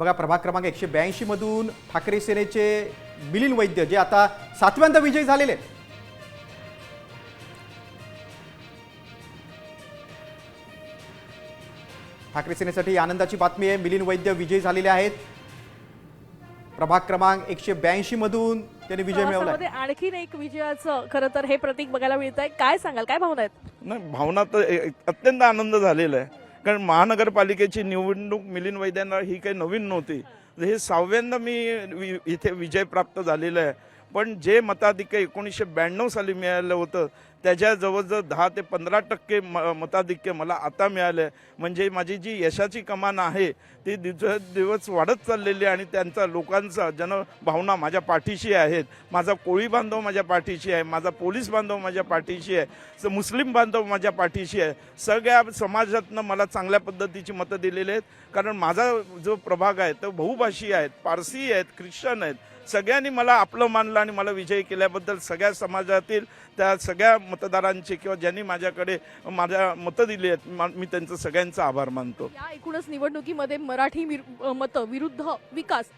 बघा प्रभाग क्रमांक एकशे ब्याऐंशी मधून ठाकरे सेनेचे मिलिंद वैद्य जे आता सातव्यांदा विजयी झालेले आहेत. ठाकरे सेनेसाठी आनंदाची बातमी आहे मिलिंद वैद्य विजयी झालेले आहेत. प्रभाग क्रमांक एकशे ब्याऐंशी मधून त्यांनी विजय मिळवला आणखीन एक विजयाचं खरं तर हे प्रतीक बघायला मिळत आहे काय सांगाल काय भावना आहेत? नाही भावना तर अत्यंत आनंद झालेला आहे. कारण महानगरपालिकेची निवडणूक मिलिंद वैद्यांना ही काही नवीन नव्हती. हे सहाव्यांदा मी वि- इथे विजय प्राप्त झालेला आहे. पण जे मताधिक्य एकोणीसशे ब्याण्णव साली मिळालं होतं त्याच्या जवळजवळ दहा ते पंधरा टक्के म मताधिक्य मला आता मिळालं आहे म्हणजे माझी जी यशाची कमान आहे ती दिवस दिवस वाढत चाललेली आहे आणि त्यांचा लोकांचा जनभावना माझ्या पाठीशी आहेत. माझा कोळी बांधव माझ्या पाठीशी आहे माझा पोलीस बांधव माझ्या पाठीशी आहे मुस्लिम बांधव माझ्या पाठीशी आहे. सगळ्या समाजातनं मला चांगल्या पद्धतीची मतं दिलेली आहेत. कारण माझा जो प्रभाग आहे तो बहुभाषी आहेत पारसी आहेत ख्रिश्चन आहेत. सगळ्यांनी मला आपलं मानलं आणि मला विजयी केल्याबद्दल सगळ्या समाजातील त्या सगळ्या मतदारांचे किंवा ज्यांनी माझ्याकडे माझ्या मतं दिली आहेत मी त्यांचं सगळ्यांचा आभार मानतो. या एकूणच निवडणुकीमध्ये मराठी मतं विरुद्ध विकास